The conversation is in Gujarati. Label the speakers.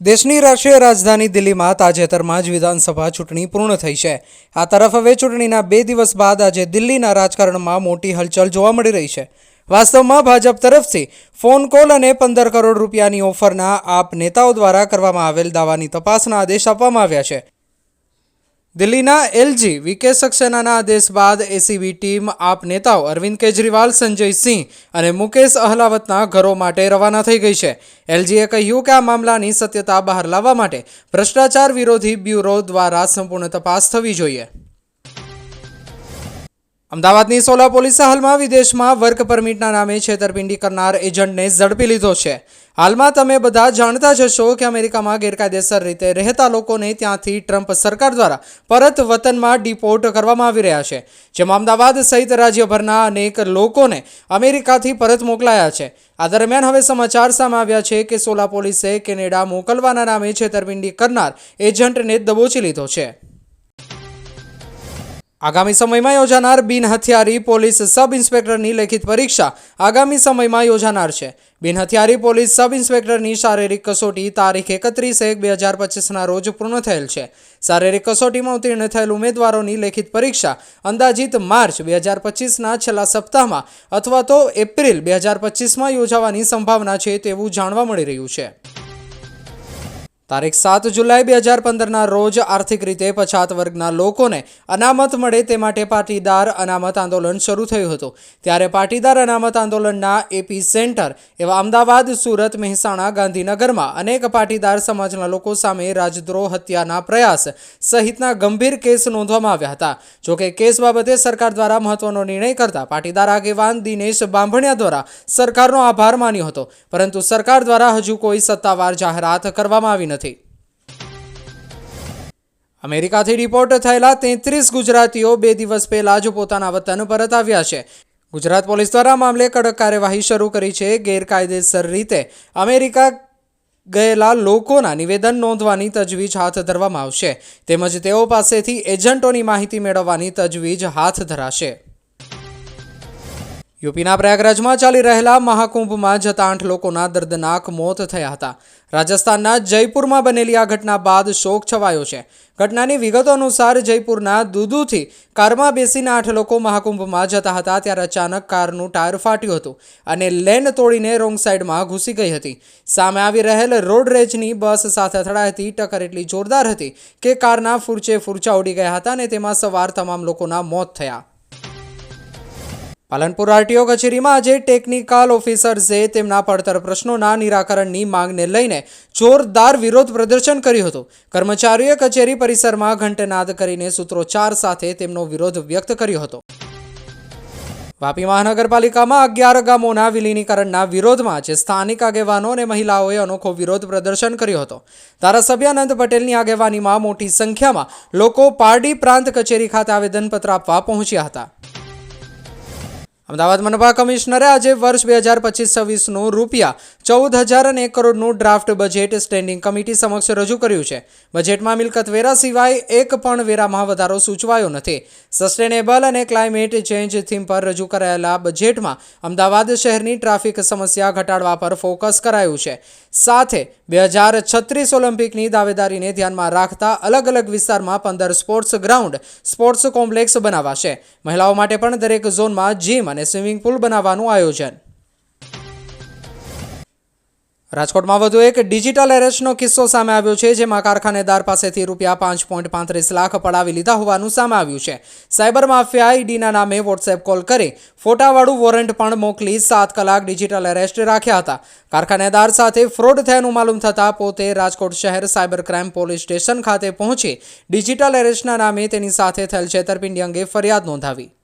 Speaker 1: દેશની રાષ્ટ્રીય રાજધાની દિલ્હીમાં તાજેતરમાં જ વિધાનસભા ચૂંટણી પૂર્ણ થઈ છે. આ તરફ હવે ચૂંટણીના બે દિવસ બાદ આજે દિલ્હીના રાજકારણમાં મોટી હલચલ જોવા મળી રહી છે. વાસ્તવમાં ભાજપ તરફથી ફોન કોલ અને પંદર કરોડ રૂપિયાની ઓફરના આપ નેતાઓ દ્વારા કરવામાં આવેલ દાવાની તપાસના આદેશ આપવામાં આવ્યા છે. દિલ્હીના એલજી વિકે સક્સેનાના આદેશ બાદ એસીબી ટીમ આપ નેતાઓ અરવિંદ કેજરીવાલ, સંજય સિંહ અને મુકેશ અહલાવતના ઘરો માટે રવાના થઈ ગઈ છે. એલજીએ કહ્યું કે આ મામલાની સત્યતા બહાર લાવવા માટે ભ્રષ્ટાચાર વિરોધી બ્યુરો દ્વારા સંપૂર્ણ તપાસ થવી જોઈએ. અમદાવાદની સોલા પોલીસે હાલમાં વિદેશમાં વર્ક પરમિટના નામે છેતરપિંડી કરનાર એજન્ટને ઝડપી લીધો છે. હાલમાં તમે બધા જાણતા જ હશો કે અમેરિકામાં ગેરકાયદેસર રીતે રહેતા લોકોને ત્યાંથી ટ્રમ્પ સરકાર દ્વારા પરત વતનમાં ડિપોર્ટ કરવામાં આવી રહ્યા છે, જેમાં અમદાવાદ સહિત રાજ્યભરના અનેક લોકોને અમેરિકાથી પરત મોકલાયા છે. આ દરમિયાન હવે સમાચાર સામે આવ્યા છે કે સોલા પોલીસે કેનેડા મોકલવાના નામે છેતરપિંડી કરનાર એજન્ટને દબોચી લીધો છે. આગામી સમયમાં યોજાનાર બિન હથિયારી પોલીસ સબ ઇન્સ્પેક્ટરની લેખિત પરીક્ષા આગામી સમયમાં યોજાનાર છે. બિન હથિયારી પોલીસ સબ ઇન્સ્પેક્ટરની શારીરિક કસોટી તારીખ એકત્રીસ એક બે હજાર પચીસના રોજ પૂર્ણ થયેલ છે. શારીરિક કસોટીમાં ઉત્તીર્ણ થયેલ ઉમેદવારોની લેખિત પરીક્ષા અંદાજિત માર્ચ બે હજાર પચીસના છેલ્લા સપ્તાહમાં અથવા તો એપ્રિલ બે હજાર પચીસમાં યોજાવાની સંભાવના છે તેવું જાણવા મળી રહ્યું છે. તારીખ સાત જુલાઈ બે હજાર પંદરના રોજ આર્થિક રીતે પછાત વર્ગના લોકોને અનામત મળે તે માટે પાટીદાર અનામત આંદોલન શરૂ થયું હતું. ત્યારે પાટીદાર અનામત આંદોલનના એપી સેન્ટર એવા અમદાવાદ, સુરત, મહેસાણા, ગાંધીનગરમાં અનેક પાટીદાર સમાજના લોકો સામે રાજદ્રોહ હત્યાના પ્રયાસ સહિતના ગંભીર કેસ નોંધવામાં આવ્યા હતા. જોકે કેસ બાબતે સરકાર દ્વારા મહત્વનો નિર્ણય કરતા પાટીદાર આગેવાન દિનેશ બાંભણિયા દ્વારા સરકારનો આભાર માન્યો હતો. પરંતુ સરકાર દ્વારા હજુ કોઈ સત્તાવાર જાહેરાત કરવામાં આવી નથી. અમેરિકાથી રિપોર્ટ થયેલા તેત્રીસ ગુજરાતીઓ બે દિવસ પહેલા જ પોતાના વતન પરત આવ્યા છે. ગુજરાત પોલીસ દ્વારા મામલે કડક કાર્યવાહી શરૂ કરી છે. ગેરકાયદેસર રીતે અમેરિકા ગયેલા લોકોના નિવેદન નોંધવાની તજવીજ હાથ ધરવામાં આવશે. તેમજ તેઓ પાસેથી એજન્ટોની માહિતી મેળવવાની તજવીજ હાથ ધરાશે. યુપીના પ્રયાગરાજમાં ચાલી રહેલા મહાકુંભમાં જતા આઠ લોકોના દર્દનાક મોત થયા હતા. રાજસ્થાનના જયપુરમાં બનેલી આ ઘટના બાદ શોક છવાયો છે. ઘટનાની વિગતો અનુસાર જયપુરના દુદુથી કારમાં બેસીને આઠ લોકો મહાકુંભમાં જતા હતા ત્યારે અચાનક કારનું ટાયર ફાટ્યું હતું અને લેન તોડીને રોંગ સાઈડમાં ઘૂસી ગઈ હતી. સામે આવી રહેલ રોડ રેજની બસ સાથે અથડાઈ હતી ટક્કર એટલી જોરદાર હતી કે કારના ફૂરચે ફૂરચા ઉડી ગયા હતા અને તેમાં સવાર તમામ લોકોના મોત થયા. પાલનપુર આરટીઓ કચેરીમાં આજે ટેકનિકલ ઓફિસર્સે તેમના પડતર પ્રશ્નોના નિરાકરણની માંગને લઈને જોરદાર વિરોધ પ્રદર્શન કર્યું હતું. કર્મચારીઓએ કચેરી પરિસરમાં ઘંટનાદ કરીને સૂત્રોચ્ચાર સાથે તેમનો વિરોધ વ્યક્ત કર્યો હતો. વાપી મહાનગરપાલિકામાં અગિયાર ગામોના વિલીનીકરણના વિરોધમાં આજે સ્થાનિક આગેવાનો અને મહિલાઓએ અનોખો વિરોધ પ્રદર્શન કર્યો હતો. ધારાસભ્ય આનંદ પટેલની આગેવાનીમાં મોટી સંખ્યામાં લોકો પારડી પ્રાંત કચેરી ખાતે આવેદનપત્ર આપવા પહોંચ્યા હતા. અમદાવાદ મનપા કમિશનરે આજે વર્ષ બે હજાર પચીસ છવ્વીસનું રૂપિયા ચૌદ હજાર અને એક કરોડનું ડ્રાફ્ટ બજેટ સ્ટેન્ડિંગ કમિટી સમક્ષ રજૂ કર્યું છે. બજેટમાં મિલકત વેરા સિવાય એક પણ વેરામાં વધારો સૂચવાયો નથી. સસ્ટેનેબલ અને ક્લાઇમેટ ચેન્જ થીમ પર રજૂ કરાયેલા બજેટમાં અમદાવાદ શહેરની ટ્રાફિક સમસ્યા ઘટાડવા પર ફોકસ કરાયું છે. સાથે બે હજાર છત્રીસ ઓલિમ્પિકની દાવેદારીને ધ્યાનમાં રાખતા અલગ અલગ વિસ્તારમાં પંદર સ્પોર્ટ્સ ગ્રાઉન્ડ, સ્પોર્ટ્સ કોમ્પ્લેક્સ બનાવાશે. મહિલાઓ માટે પણ દરેક ઝોનમાં જીમ અને સ્વિમિંગ પુલ બનાવવાનું આયોજન. રાજકોટમાં વધુ એક ડિજિટલ એરેસ્ટનો કિસ્સો સામે આવ્યો છે, જેમાં કારખાનેદાર પાસેથી રૂપિયા પાંચ પોઈન્ટ પાંત્રીસ લાખ પડાવી લીધા હોવાનું સામે આવ્યું છે. સાયબર માફિયા ઈડીના નામે વોટ્સએપ કોલ કરી ફોટાવાળું વોરંટ પણ મોકલી સાત કલાક ડિજિટલ એરેસ્ટ રાખ્યા હતા. કારખાનેદાર સાથે ફ્રોડ થયાનું માલુમ થતાં પોતે રાજકોટ શહેર સાયબર ક્રાઇમ પોલીસ સ્ટેશન ખાતે પહોંચી ડિજિટલ એરેસ્ટના નામે તેની સાથે થયેલ છેતરપિંડી અંગે ફરિયાદ નોંધાવી.